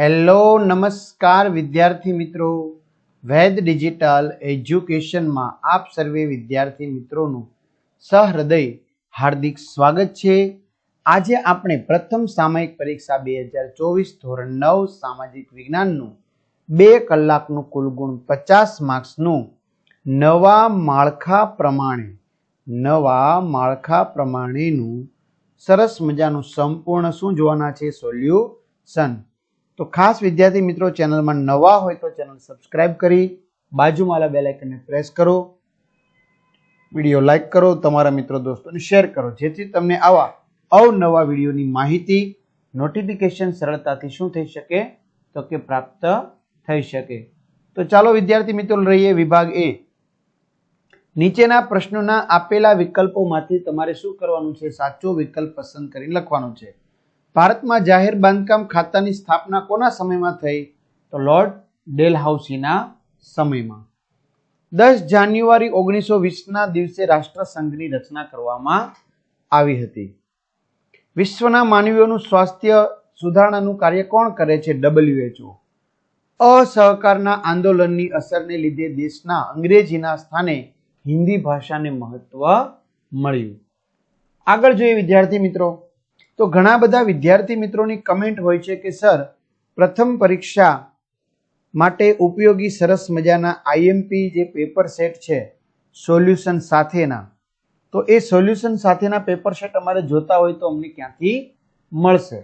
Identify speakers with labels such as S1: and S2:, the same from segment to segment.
S1: Hello, નમસ્કાર વિદ્યાર્થી મિત્રો. વેદ ડિજિટલ એજ્યુકેશનમાં આપ સર્વે વિદ્યાર્થી મિત્રોનું સહૃદય હાર્દિક સ્વાગત છે. આજે આપણે પ્રથમ સામયિક પરીક્ષા બે હજાર ચોવીસ ધોરણ નવ સામાજિક વિજ્ઞાનનું બે કલાકનું કુલ ગુણ પચાસ માર્ક્સનું નવા માળખા પ્રમાણે, નવા માળખા પ્રમાણેનું સરસ મજાનું સંપૂર્ણ શું જોવાના છે? સોલ્યુશન. તો ખાસ વિદ્યાર્થી મિત્રો, ચેનલમાં નવા હોય તો ચેનલ સબસ્ક્રાઇબ કરી, બાજુમાં બેલ આઇકનને પ્રેસ કરો, વીડિયો લાઇક કરો, તમારા મિત્રો દોસ્તોને શેર કરો, જેથી તમને આવા અવનવા વિડીયોની માહિતી નોટિફિકેશન સરળતાથી શું થઈ શકે? તો કે પ્રાપ્ત થઈ શકે. તો ચાલો વિદ્યાર્થી મિત્રો રહીએ વિભાગ એ નીચેના પ્રશ્નોના આપેલા વિકલ્પોમાંથી તમારે શું કરવાનું છે? સાચો વિકલ્પ પસંદ કરી લખવાનો છે. ભારતમાં જાહેર બાંધકામ ખાતાની સ્થાપના કોના સમયમાં થઈ? તો લોર્ડ ડેલહાઉસીના સમયમાં. દસ જાન્યુઆરી ઓગણીસો વીસના દિવસે રાષ્ટ્રસંઘની રચના કરવામાં આવી હતી. વિશ્વના માનવીઓનું સ્વાસ્થ્ય સુધારણાનું કાર્ય કોણ કરે છે? ડબલ્યુએચઓ. અસહકારના આંદોલનની અસરને લીધે દેશના અંગ્રેજીના સ્થાને હિન્દી ભાષાને મહત્વ મળ્યું. આગળ જોઈએ વિદ્યાર્થી મિત્રો. તો ઘણા બધા વિદ્યાર્થી મિત્રોની કમેન્ટ હોય છે કે, સર, પ્રથમ પરીક્ષા માટે ઉપયોગી સરસ મજાના આઈએમપી જે પેપર સેટ છે સોલ્યુશન સાથેના. તો એ સોલ્યુશન સાથેના પેપર સેટ અમારે જોતા હોય તો અમને ક્યાંથી મળશે?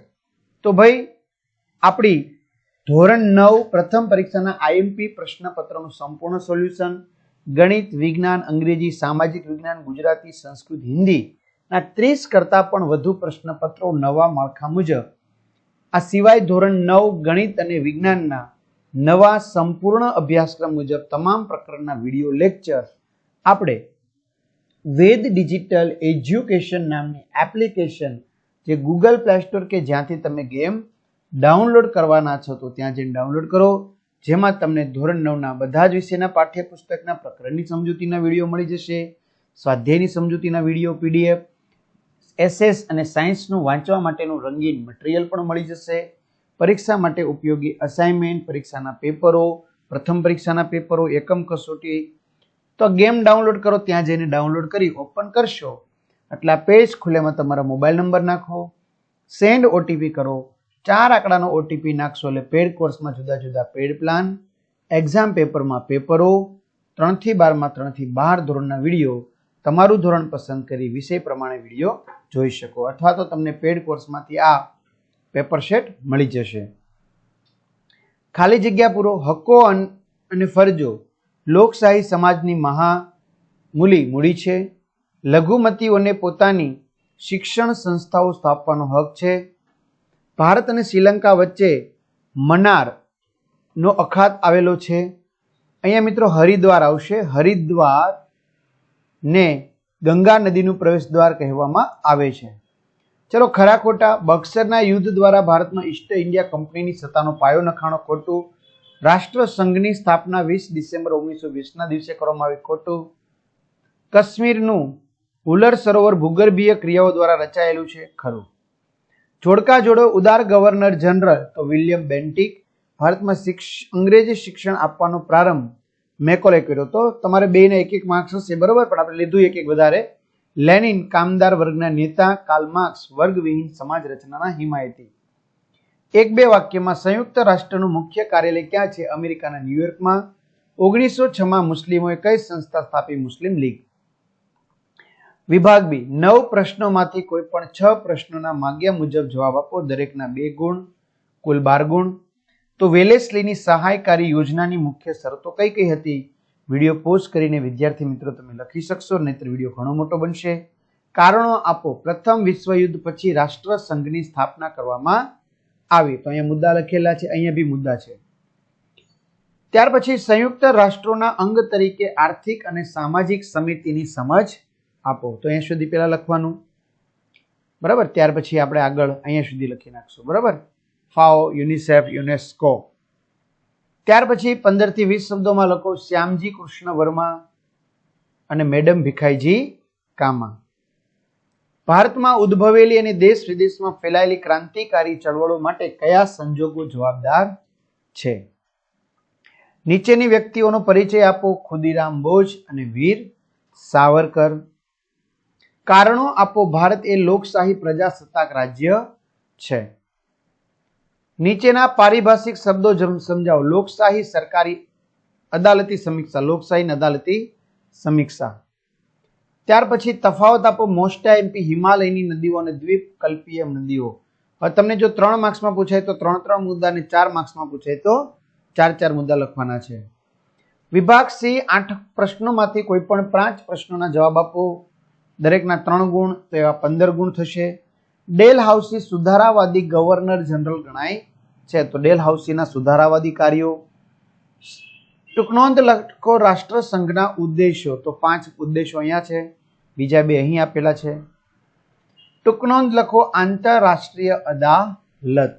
S1: તો ભાઈ, આપણી ધોરણ નવ પ્રથમ પરીક્ષાના આઈએમપી પ્રશ્નપત્રનું સંપૂર્ણ સોલ્યુશન ગણિત વિજ્ઞાન, અંગ્રેજી, સામાજિક વિજ્ઞાન, ગુજરાતી, સંસ્કૃત, હિન્દી ના, ત્રીસ કરતાં પણ વધુ પ્રશ્નપત્રો નવા માળખા મુજબ. આ સિવાય ધોરણ નવ ગણિત અને વિજ્ઞાનના નવા સંપૂર્ણ અભ્યાસક્રમ મુજબ તમામ પ્રકારના વીડિયો લેક્ચર આપણે વેદ ડિજિટલ એજ્યુકેશન નામની એપ્લિકેશન જે ગૂગલ પ્લે સ્ટોર કે જ્યાંથી તમે ગેમ ડાઉનલોડ કરવાના છો તો ત્યાં જઈને ડાઉનલોડ કરો. જેમાં તમને ધોરણ નવના બધા જ વિષયના પાઠ્યપુસ્તકના પ્રકરણની સમજૂતીના વીડિયો મળી જશે, સ્વાધ્યાયની સમજૂતીના વીડિયો, પીડીએફ એસએસ અને સાયન્સનું વાંચવા માટેનું રંગીન મટીરિયલ પણ મળી જશે. પરીક્ષા માટે ઉપયોગી અસાઇનમેન્ટ પરીક્ષાના પેપરો, પ્રથમ પરીક્ષાના પેપરો, એકમ કસોટી. તો ગેમ ડાઉનલોડ કરો, ત્યાં જઈને ડાઉનલોડ કરી ઓપન કરશો. એટલે આ પેજ ખુલ્લેમાં તમારા મોબાઈલ નંબર નાખો. સેન્ડ ઓટીપી કરો. ચાર આંકડાનો ઓટીપી નાખશો એટલે પેડ કોર્સમાં જુદા જુદા પેડ પ્લાન એક્ઝામ પેપરમાં પેપરો, ત્રણથી બારમાં ત્રણથી બાર ધોરણના વીડિયો તમારું ધોરણ પસંદ કરી વિષય પ્રમાણે વીડિયો જોઈ શકો અથવા તો તમને પેડ કોર્સમાંથી આ પેપર સેટ મળી જશે. ખાલી જગ્યા પૂરો હક્કો અને ફરજો. લોકશાહી સમાજની મહામૂલી મૂડી છે. લઘુમતીઓને પોતાની શિક્ષણ સંસ્થાઓ સ્થાપવાનો હક છે. ભારત અને શ્રીલંકા વચ્ચે મનારનો અખાત આવેલો છે. અહીંયા મિત્રો હરિદ્વાર આવશે. હરિદ્વાર ને ગંગા નદીનું પ્રવેશ દ્વાર કહેવામાં આવે છે. ચલો ખરા ખોટા, બક્સરના યુદ્ધ દ્વારા ભારતમાં ઈસ્ટ ઇન્ડિયા કંપનીની સત્તાનો પાયો નખાણો ખોટું રાષ્ટ્રસંઘની સ્થાપના વીસ ડિસેમ્બર ઓગણીસો વીસના દિવસે કરવામાં આવી ખોટું, કાશ્મીરનું હુલર સરોવર ભૂગર્ભીય ક્રિયાઓ દ્વારા રચાયેલું છે ખરું. જોડકા જોડો ઉદાર ગવર્નર જનરલ તો વિલિયમ બેન્ટિક, ભારતમાં શિક્ષ, અંગ્રેજી શિક્ષણ આપવાનો પ્રારંભ મેકોલે કર્યો તો તમારે બેને એક એક માર્ક્સ હશે, બરોબર? પણ આપણે લીધું એક એક વધારે. લેનિન, કામદાર વર્ગના નેતા, કાલ માર્ક્સ, વર્ગવિહીન સમાજ રચનાના હિમાયતી. એક બે વાક્યમાં, સંયુક્ત રાષ્ટ્રનું મુખ્ય કાર્યાલય ક્યાં છે? અમેરિકાના ન્યુયોર્કમાં ઓગણીસો છમાં મુસ્લિમોએ કઈ સંસ્થા સ્થાપી? મુસ્લિમ લીગ. વિભાગ બી. નવ પ્રશ્નોમાંથી કોઈ પણ છ પ્રશ્નોના માગ્યા મુજબ જવાબ આપો. દરેકના બે ગુણ, કુલ બાર ગુણ. તો વેલેસ્લીની સહાયકારી યોજનાની મુખ્ય શરતો કઈ કઈ હતી? વીડિયો પોસ્ટ કરીને વિદ્યાર્થી મિત્રો તમે લખી શકશો, નહીતર વીડિયો ઘણો મોટો બનશે. કારણો આપો. પ્રથમ, વિશ્વયુદ્ધ પછી રાષ્ટ્રસંઘની સ્થાપના કરવામાં આવી. તો અહીંયા મુદ્દા લખેલા છે, અહીંયા બી મુદ્દા છે. ત્યાર પછી સંયુક્ત રાષ્ટ્રોના અંગ તરીકે આર્થિક અને સામાજિક સમિતિની સમજ આપો. તો અહીંયા સુધી પહેલા લખવાનું. બરાબર? ત્યાર પછી આપણે આગળ અહીંયા સુધી લખી નાખશું. બરાબર? FAO, UNICEF, UNESCO. ત્યાર પછી પંદરથી વીસ શબ્દોમાં લખો, શ્યામજી કૃષ્ણ વર્મા અને મેડમ ભીખાઈજી કામા. ભારતમાં ઉદ્ભવેલી અને દેશ વિદેશમાં ફેલાયેલી ક્રાંતિકારી ચળવળો માટે કયા સંજોગો જવાબદાર છે? નીચેની વ્યક્તિઓનો પરિચય આપો, ખુદીરામ બોઝ અને વીર સાવરકર. કારણો આપો, ભારત એ લોકશાહી પ્રજાસત્તાક રાજ્ય છે. નીચેના પારિભાષિક શબ્દો સમજાવો. લોકશાહી સરકારી અદાલતી સમીક્ષા. લોકશાહી અદાલતી સમીક્ષા. ત્યાર પછી તફાવત આપો. મોસ્ટા એમપી હિમાલયની નદીઓ અને દ્વીપકલ્પીય નદીઓ. હવે તમને જો ત્રણ માર્ક્સમાં પૂછાય તો ત્રણ ત્રણ મુદ્દા અને ચાર માર્ક્સમાં પૂછાય તો ચાર ચાર મુદ્દા લખવાના છે. વિભાગ સી, આઠ પ્રશ્નોમાંથી કોઈ પણ પાંચ પ્રશ્નોના જવાબ આપો. દરેકના ત્રણ ગુણ તો એવા પંદર ગુણ થશે. ડેલ હાઉસી સુધારાવાદી ગવર્નર જનરલ ગણાય છે. તો ડેલ હાઉસીના સુધારાવાદી કાર્યો ટૂંકનોંધ લખો રાષ્ટ્રસંઘના ઉદ્દેશો. તો પાંચ ઉદ્દેશો અહીંયા છે. બીજા બે અહીં આપેલા છે. ટૂંકનોંધ લખો આંતરરાષ્ટ્રીય અદાલત.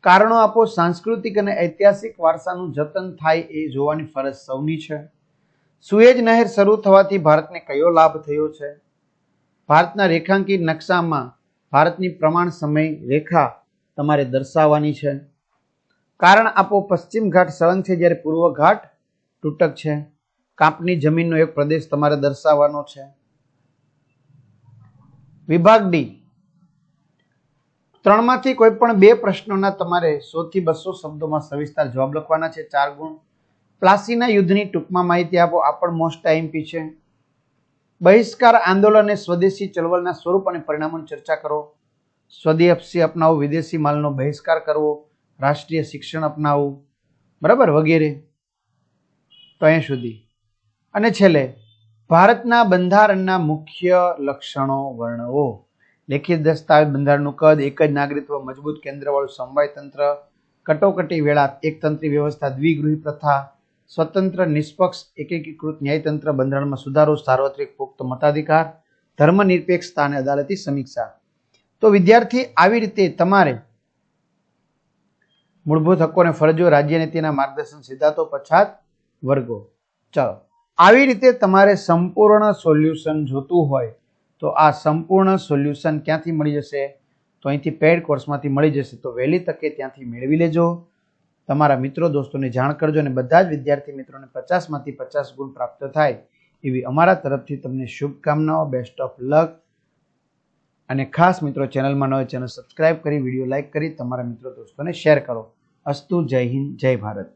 S1: કારણો આપો સાંસ્કૃતિક અને ઐતિહાસિક વારસાનું જતન થાય એ જોવાની ફરજ સૌની છે. સુએજ નહેર શરૂ થવાથી ભારતને કયો લાભ થયો છે? ભારતના રેખાંકિત નકશામાં ભારતની પ્રમાણ સમય રેખા તમારે દર્શાવવાની છે. કારણ આપો પશ્ચિમ ઘાટ સળંગ છે જ્યારે પૂર્વ ઘાટ તૂટક છે. કાંપની જમીનનો એક પ્રદેશ તમારે દર્શાવવાનો છે. વિભાગ ડી. ત્રણમાંથી કોઈ પણ બે પ્રશ્નોના તમારે સોથી બસો શબ્દોમાં સવિસ્તાર જવાબ લખવાના છે. ચાર ગુણ. પ્લાસીના યુદ્ધની ટૂંકમાં માહિતી આપો. આ પણ મોસ્ટ આઈએમપી છે. બહિષ્કાર આંદોલન સ્વદેશી ચળવળના સ્વરૂપ અને પરિણામોની ચર્ચા કરો. સ્વદેશી અપનાવો, વિદેશી માલનો બહિષ્કાર કરવો, રાષ્ટ્રીય શિક્ષણ અપનાવવું બરાબર? વગેરે. તો અહીં સુધી. અને છેલ્લે, ભારતના બંધારણના મુખ્ય લક્ષણો વર્ણવો. લેખિત દસ્તાવેજ, બંધારણનું કદ એક જ નાગરિકત્વ મજબૂત કેન્દ્રવાળું સમવાય તંત્ર કટોકટી વેળા એકતંત્રી વ્યવસ્થા, દ્વિગૃહી પ્રથા સ્વતંત્ર, નિષ્પક્ષ, એકીકૃત ન્યાયતંત્ર બંધારણમાં સુધારો, સાર્વત્રિક, પુખ્ત મતાધિકાર ધર્મનિરપેક્ષતા અને અદાલતી સમીક્ષા. તો વિદ્યાર્થી, આવી રીતે તમારે મૂળભૂત હક્કો અને ફરજો રાજ્ય નીતિના માર્ગદર્શન, સિદ્ધાંતો પછાત વર્ગો. ચાલો. આવી રીતે તમારે સંપૂર્ણ સોલ્યુશન જોતું હોય, તો આ સંપૂર્ણ સોલ્યુશન ક્યાંથી મળી જશે? તો અહીંથી પેડ કોર્સમાંથી મળી જશે. તો વહેલી તકે ત્યાંથી મેળવી લેજો. તમારા મિત્રો, દોસ્તોને જાણ કરજો અને બધા જ વિદ્યાર્થી મિત્રોને પચાસમાંથી પચાસ ગુણ પ્રાપ્ત થાય એવી અમારા તરફથી તમને શુભકામનાઓ. બેસ્ટ ઓફ લક અને ખાસ મિત્રો, ચેનલમાં ન હોય ચેનલ સબસ્ક્રાઇબ કરી, વીડિયો લાઇક કરી, તમારા મિત્રો, દોસ્તોને શેર કરો. અસ્તુ, જય હિન્દ, જય ભારત.